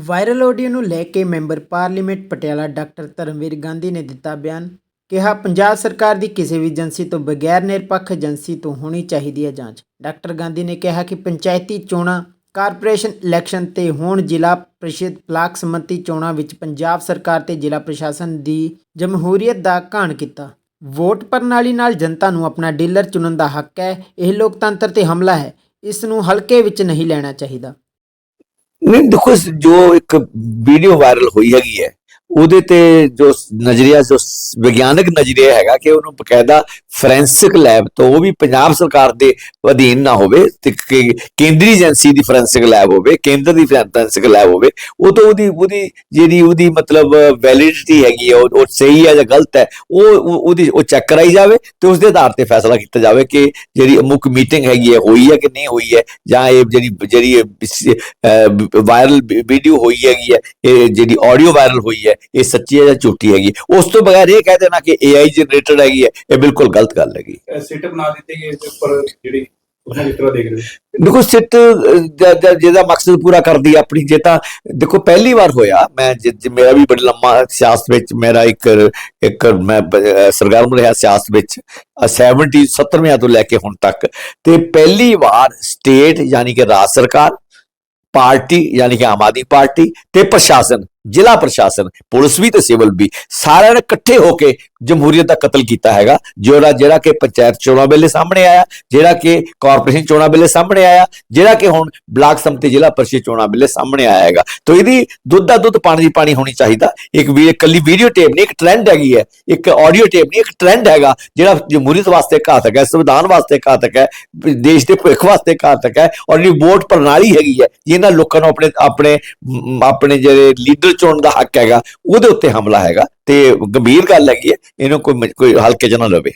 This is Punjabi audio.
ਵਾਇਰਲ ਆਡੀਓ ਨੂੰ ਲੈ ਕੇ member parliament Patiala doctor Dharamvir Gandhi ਨੇ ਦਿੱਤਾ ਬਿਆਨ, ਕਿਹਾ ਪੰਜਾਬ ਸਰਕਾਰ ਦੀ ਕਿਸੇ ਵੀ ਏਜੰਸੀ ਤੋਂ ਬਗੈਰ ਨਿਰਪੱਖ ਏਜੰਸੀ ਤੋਂ ਹੋਣੀ ਚਾਹੀਦੀ ਹੈ ਜਾਂਚ। ਡਾਕਟਰ ਗਾਂਧੀ ਨੇ ਕਿਹਾ ਕਿ ਪੰਚਾਇਤੀ ਚੋਣਾਂ, ਕਾਰਪੋਰੇਸ਼ਨ ਇਲੈਕਸ਼ਨ ਤੇ ਹੋਣ ਜ਼ਿਲ੍ਹਾ ਪ੍ਰੀਸ਼ਦ ਬਲਾਕ ਸੰਮਤੀ ਚੋਣਾਂ ਵਿੱਚ ਪੰਜਾਬ ਸਰਕਾਰ ਤੇ ਜ਼ਿਲ੍ਹਾ ਪ੍ਰਸ਼ਾਸਨ ਦੀ ਜਮਹੂਰੀਅਤ ਦਾ ਘਾਣ ਕੀਤਾ। ਵੋਟ ਪ੍ਰਣਾਲੀ ਨਾਲ ਜਨਤਾ ਨੂੰ ਆਪਣਾ ਡੀਲਰ ਚੁਣਨ ਦਾ ਹੱਕ ਹੈ, ਇਹ ਲੋਕਤੰਤਰ ਤੇ ਹਮਲਾ ਹੈ, ਇਸ ਨੂੰ ਹਲਕੇ ਵਿੱਚ ਨਹੀਂ ਲੈਣਾ ਚਾਹੀਦਾ। ਨਹੀਂ ਦੇਖੋ ਸ- ਜੋ ਇੱਕ ਵੀਡੀਓ ਵਾਇਰਲ ਹੋਈ ਹੈਗੀ ਹੈ ਉਹਦੇ ਤੇ ਜੋ ਨਜ਼ਰੀਆ, ਜੋ ਵਿਗਿਆਨਕ ਨਜ਼ਰੀਆ ਹੈਗਾ ਕਿ ਉਹਨੂੰ ਬਕਾਇਦਾ ਫੋਰੈਂਸਿਕ ਲੈਬ ਤੋਂ ਉਹ ਵੀ ਪੰਜਾਬ ਸਰਕਾਰ ਦੇ ਅਧੀਨ ਨਾ ਹੋਵੇ ਤੇ ਕੇਂਦਰੀ ਏਜੰਸੀ ਦੀ ਫੋਰੈਂਸਿਕ ਲੈਬ ਹੋਵੇ, ਕੇਂਦਰ ਦੀ ਫੋਰੈਂਸਿਕ ਲੈਬ ਹੋਵੇ, ਉਹ ਤੋਂ ਉਹਦੀ ਉਹਦੀ ਜਿਹੜੀ ਉਹਦੀ ਮਤਲਬ ਵੈਲਿਡਿਟੀ ਹੈਗੀ ਹੈ ਉਹ ਉਹ ਸਹੀ ਹੈ ਜਾਂ ਗਲਤ ਹੈ, ਉਹ ਉਹਦੀ, ਉਹ ਚੈੱਕ ਕਰਾਈ ਜਾਵੇ ਤੇ ਉਸ ਦੇ ਆਧਾਰ ਤੇ ਫੈਸਲਾ ਕੀਤਾ ਜਾਵੇ ਕਿ ਜਿਹੜੀ ਮੁੱਖ ਮੀਟਿੰਗ ਹੈਗੀ ਹੈ, ਹੋਈ ਹੈ ਕਿ ਨਹੀਂ ਹੋਈ ਹੈ, ਜਾਂ ਇਹ ਜਿਹੜੀ ਜਿਹੜੀ ਵਾਇਰਲ ਵੀਡੀਓ ਹੋਈ ਹੈਗੀ ਹੈ, ਇਹ ਜਿਹੜੀ ਆਡੀਓ ਵਾਇਰਲ ਹੋਈ ਹੈ ਇਹ ਸੱਚੀ ਹੈ ਜਾਂ ਝੂਠੀ ਹੈਗੀ। ਉਸ ਤੋਂ ਬਗੈਰ ਇਹ ਕਹਿ ਦੇਣਾ ਕਿ AI ਜਨਰੇਟਡ ਹੈਗੀ ਹੈ ਇਹ ਬਿਲਕੁਲ ਗਲਤ ਗੱਲ ਹੈਗੀ। ਸਿੱਟ ਬਣਾ ਦਿੱਤੇ ਗਏ ਇਸ ਉੱਪਰ ਜਿਹੜੀ ਦੇਖ ਸਿੱਟ ਜਿਹਦਾ ਮਕਸਦ ਪੂਰਾ ਕਰਦੀ ਆਪਣੀ ਜੇ ਤਾਂ ਦੇਖੋ ਪਹਿਲੀ ਵਾਰ ਹੋਇਆ ਮੈਂ ਮੇਰਾ ਵੀ ਬੜਾ ਲੰਮਾ ਸਿਆਸਤ ਵਿੱਚ ਮੇਰਾ ਇੱਕ ਇੱਕ ਮੈਂ ਸਰਗਰਮ ਰਿਹਾ ਸਿਆਸਤ ਵਿੱਚ ਅਹ, 70 70ਵਿਆਂ ਤੋਂ ਲੈ ਕੇ ਹੁਣ ਤੱਕ। ਤੇ ਪਹਿਲੀ ਵਾਰ ਸਟੇਟ ਯਾਨੀ ਕਿ ਰਾਜ ਸਰਕਾਰ ਪਾਰਟੀ ਯਾਨੀ ਕਿ ਆਮ ਆਦਮੀ ਪਾਰਟੀ ਤੇ ਪ੍ਰਸ਼ਾਸਨ ਜ਼ਿਲ੍ਹਾ ਪ੍ਰਸ਼ਾਸਨ, ਪੁਲਿਸ ਵੀ ਤੇ ਸਿਵਲ ਵੀ ਸਾਰਿਆਂ ਨੇ ਇਕੱਠੇ ਹੋ ਕੇ ਜਮਹੂਰੀਅਤ ਦਾ ਕਤਲ ਕੀਤਾ ਹੈਗਾ, ਜਿਹੜਾ ਜਿਹੜਾ ਕਿ ਪੰਚਾਇਤ ਚੋਣਾਂ ਵੇਲੇ ਸਾਹਮਣੇ ਆਇਆ, ਜਿਹੜਾ ਕਿ ਕਾਰਪੋਰੇਸ਼ਨ ਚੋਣਾਂ ਵੇਲੇ ਸਾਹਮਣੇ ਆਇਆ, ਜਿਹੜਾ ਕਿ ਹੁਣ ਬਲਾਕ ਸੰਮਤੀ ਜ਼ਿਲ੍ਹਾ ਪਰਿਸ਼ਦ ਚੋਣਾਂ ਵੇਲੇ ਸਾਹਮਣੇ ਆਇਆ ਹੈਗਾ। ਤਾਂ ਇਹਦੀ ਦੁੱਧ ਦਾ ਦੁੱਧ ਪਾਣੀ ਦੀ ਪਾਣੀ ਹੋਣੀ ਚਾਹੀਦਾ। ਇੱਕ ਵੀ ਇਕੱਲੀ ਵੀਡੀਓ ਟੇਪ ਨਹੀਂ, ਇੱਕ ਟ੍ਰੈਂਡ ਹੈਗੀ ਹੈ। ਇੱਕ ਆਡੀਓ ਟੇਪ ਨਹੀਂ, ਇੱਕ ਟ੍ਰੈਂਡ ਹੈਗਾ, ਜਿਹੜਾ ਜਮਹੂਰੀਅਤ ਵਾਸਤੇ ਘਾਤਕ ਹੈ, ਸੰਵਿਧਾਨ ਵਾਸਤੇ ਘਾਤਕ ਹੈ, ਦੇਸ਼ ਦੇ ਭਵਿੱਖ ਵਾਸਤੇ ਘਾਤਕ ਹੈ, ਔਰ ਜਿਹੜੀ ਵੋਟ ਪ੍ਰਣਾਲੀ ਹੈਗੀ ਹੈ, ਜਿਹਨਾਂ ਲੋਕਾਂ ਨੂੰ ਆਪਣੇ ਆਪਣੇ ਆਪਣੇ ਜਿਹੜੇ ਲੀਡਰ ਚੋਣ ਦਾ ਹੱਕ ਹੈਗਾ, ਉਹਦੇ ਉੱਤੇ ਹਮਲਾ ਹੈਗਾ ਤੇ ਗੰਭੀਰ ਗੱਲ ਹੈਗੀ ਹੈ, ਇਹਨੂੰ ਕੋਈ ਕੋਈ ਹਲਕੇ ਚ ਨਾ ਲਵੇ।